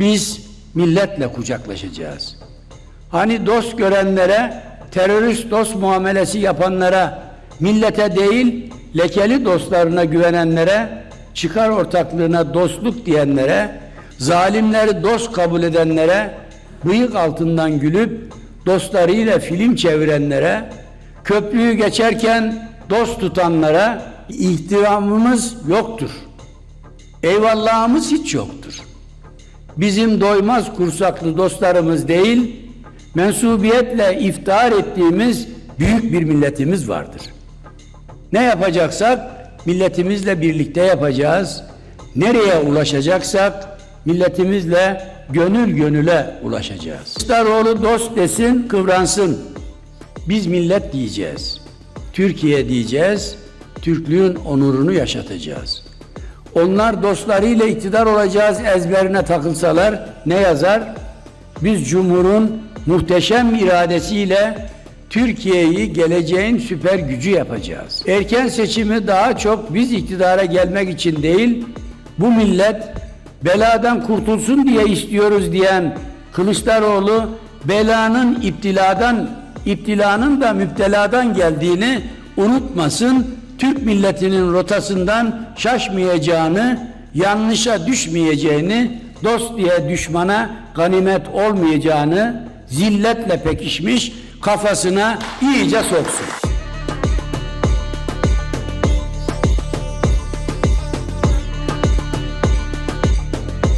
Biz milletle kucaklaşacağız. Hani dost görenlere, terörist dost muamelesi yapanlara, millete değil lekeli dostlarına güvenenlere, çıkar ortaklığına dostluk diyenlere, zalimleri dost kabul edenlere, bıyık altından gülüp dostlarıyla film çevirenlere, köprüyü geçerken dost tutanlara ihtiramımız yoktur. Eyvallahımız hiç yoktur. Bizim doymaz kursaklı dostlarımız değil, mensubiyetle iftihar ettiğimiz büyük bir milletimiz vardır. Ne yapacaksak milletimizle birlikte yapacağız. Nereye ulaşacaksak milletimizle gönül gönüle ulaşacağız. Kılıçdaroğlu dost desin, kıvransın. Biz millet diyeceğiz. Türkiye diyeceğiz. Türklüğün onurunu yaşatacağız. Onlar dostlarıyla iktidar olacağız ezberine takılsalar ne yazar? Biz Cumhur'un muhteşem iradesiyle Türkiye'yi geleceğin süper gücü yapacağız. Erken seçimi daha çok biz iktidara gelmek için değil, bu millet beladan kurtulsun diye istiyoruz diyen Kılıçdaroğlu belanın iptiladan, iptilanın da müpteladan geldiğini unutmasın. Türk milletinin rotasından şaşmayacağını, yanlışa düşmeyeceğini, dost diye düşmana ganimet olmayacağını zilletle pekişmiş kafasına iyice soksun.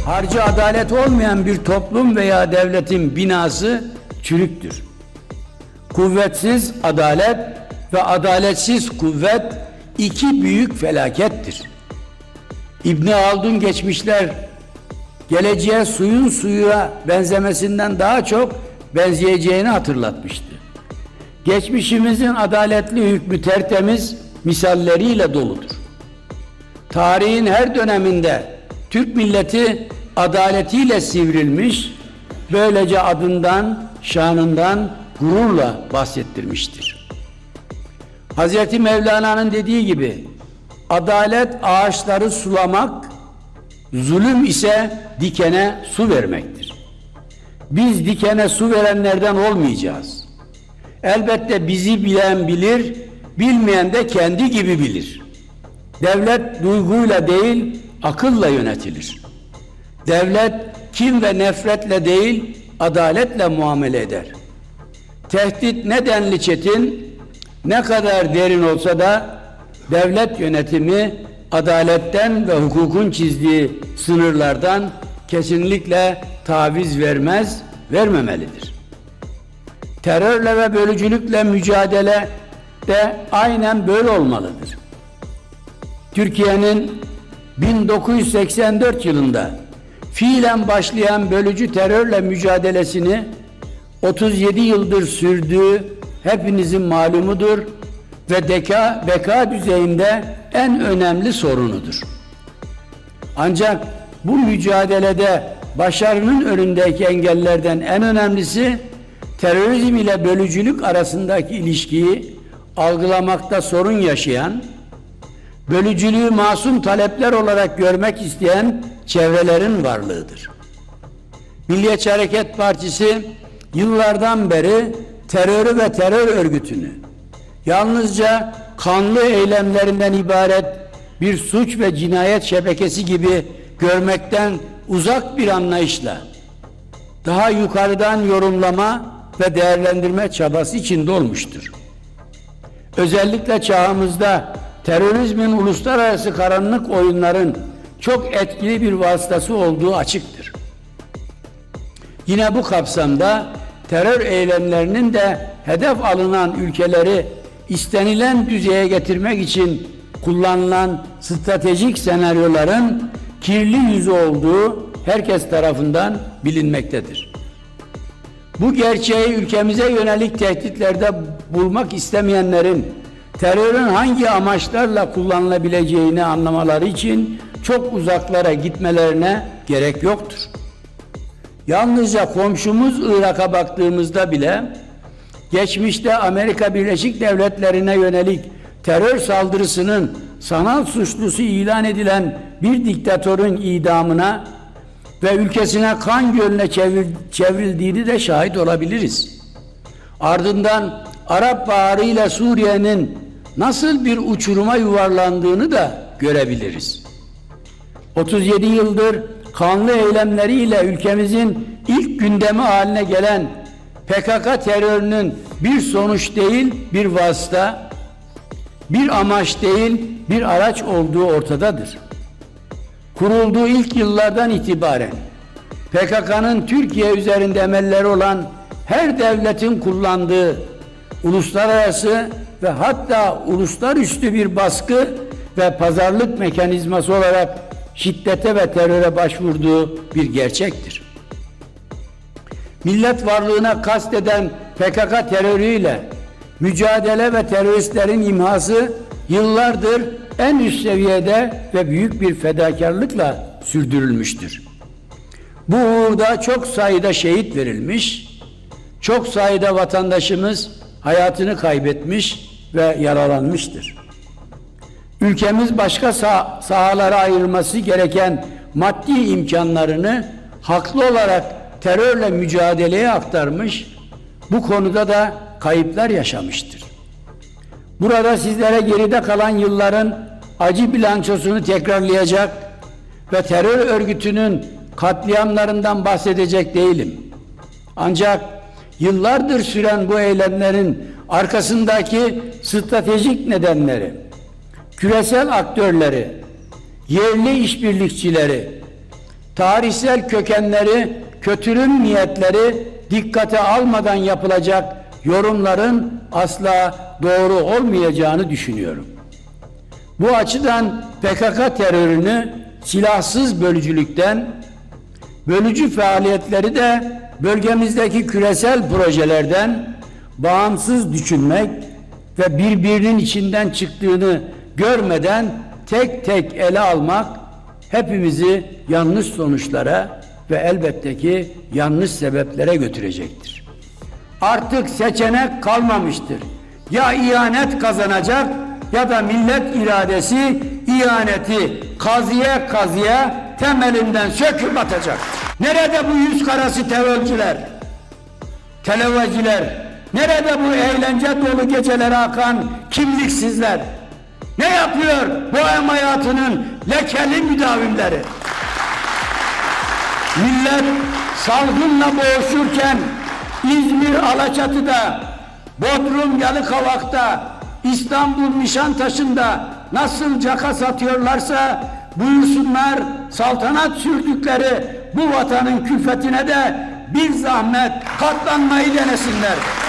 Harcı adalet olmayan bir toplum veya devletin binası çürüktür. Kuvvetsiz adalet ve adaletsiz kuvvet iki büyük felakettir. İbni Haldun geçmişler geleceğe suyun suyuna benzemesinden daha çok benzeyeceğini hatırlatmıştı. Geçmişimizin adaletli hükmü tertemiz misalleriyle doludur. Tarihin her döneminde Türk milleti adaletiyle sivrilmiş, böylece adından, şanından gururla bahsettirmiştir. Hazreti Mevlana'nın dediği gibi adalet ağaçları sulamak, zulüm ise dikene su vermektir. Biz dikene su verenlerden olmayacağız. Elbette bizi bilen bilir, bilmeyen de kendi gibi bilir. Devlet duyguyla değil, akılla yönetilir. Devlet kim ve nefretle değil, adaletle muamele eder. Tehdit ne denli çetin, ne kadar derin olsa da devlet yönetimi adaletten ve hukukun çizdiği sınırlardan kesinlikle taviz vermez, vermemelidir. Terörle ve bölücülükle mücadele de aynen böyle olmalıdır. Türkiye'nin 1984 yılında fiilen başlayan bölücü terörle mücadelesini 37 yıldır sürdüğü hepinizin malumudur ve deka, beka düzeyinde en önemli sorunudur. Ancak bu mücadelede başarının önündeki engellerden en önemlisi terörizm ile bölücülük arasındaki ilişkiyi algılamakta sorun yaşayan, bölücülüğü masum talepler olarak görmek isteyen çevrelerin varlığıdır. Milliyetçi Hareket Partisi yıllardan beri terörü ve terör örgütünü yalnızca kanlı eylemlerinden ibaret bir suç ve cinayet şebekesi gibi görmekten uzak bir anlayışla daha yukarıdan yorumlama ve değerlendirme çabası içinde olmuştur. Özellikle çağımızda terörizmin uluslararası karanlık oyunların çok etkili bir vasıtası olduğu açıktır. Yine bu kapsamda terör eylemlerinin de hedef alınan ülkeleri istenilen düzeye getirmek için kullanılan stratejik senaryoların kirli yüzü olduğu herkes tarafından bilinmektedir. Bu gerçeği ülkemize yönelik tehditlerde bulmak istemeyenlerin terörün hangi amaçlarla kullanılabileceğini anlamaları için çok uzaklara gitmelerine gerek yoktur. Yalnızca komşumuz Irak'a baktığımızda bile geçmişte Amerika Birleşik Devletleri'ne yönelik terör saldırısının sanal suçlusu ilan edilen bir diktatörün idamına ve ülkesine kan gölüne çevrildiğini de şahit olabiliriz. Ardından Arap Baharı ile Suriye'nin nasıl bir uçuruma yuvarlandığını da görebiliriz. 37 yıldır kanlı eylemleriyle ülkemizin ilk gündemi haline gelen PKK terörünün bir sonuç değil bir vasıta, bir amaç değil bir araç olduğu ortadadır. Kurulduğu ilk yıllardan itibaren PKK'nın Türkiye üzerinde emelleri olan her devletin kullandığı uluslararası ve hatta uluslararası bir baskı ve pazarlık mekanizması olarak şiddete ve teröre başvurduğu bir gerçektir. Millet varlığına kasteden PKK terörüyle mücadele ve teröristlerin imhası yıllardır en üst seviyede ve büyük bir fedakarlıkla sürdürülmüştür. Bu uğurda çok sayıda şehit verilmiş, çok sayıda vatandaşımız hayatını kaybetmiş ve yaralanmıştır. Ülkemiz başka sah- sahalara ayrılması gereken maddi imkanlarını haklı olarak terörle mücadeleye aktarmış, bu konuda da kayıplar yaşamıştır. Burada sizlere geride kalan yılların acı bilançosunu tekrarlayacak ve terör örgütünün katliamlarından bahsedecek değilim. Ancak yıllardır süren bu eylemlerin arkasındaki stratejik nedenleri, küresel aktörleri, yerli işbirlikçileri, tarihsel kökenleri, kötürüm niyetleri dikkate almadan yapılacak yorumların asla doğru olmayacağını düşünüyorum. Bu açıdan PKK terörünü silahsız bölücülükten, bölücü faaliyetleri de bölgemizdeki küresel projelerden bağımsız düşünmek ve birbirinin içinden çıktığını görmeden tek tek ele almak hepimizi yanlış sonuçlara ve elbette ki yanlış sebeplere götürecektir. Artık seçenek kalmamıştır. Ya ihanet kazanacak ya da millet iradesi ihaneti kazıya kazıya temelinden söküp atacak. Nerede bu yüz karası terörcüler? Televizciler? Nerede bu eğlence dolu gecelere akan kimliksizler? Ne yapıyor bohem hayatının lekeli müdavimleri? Millet salgınla boğuşurken İzmir Alaçatı'da, Bodrum Yalıkavak'ta, İstanbul Nişantaşı'nda nasıl caka satıyorlarsa buyursunlar saltanat sürdükleri bu vatanın külfetine de bir zahmet katlanmayı denesinler.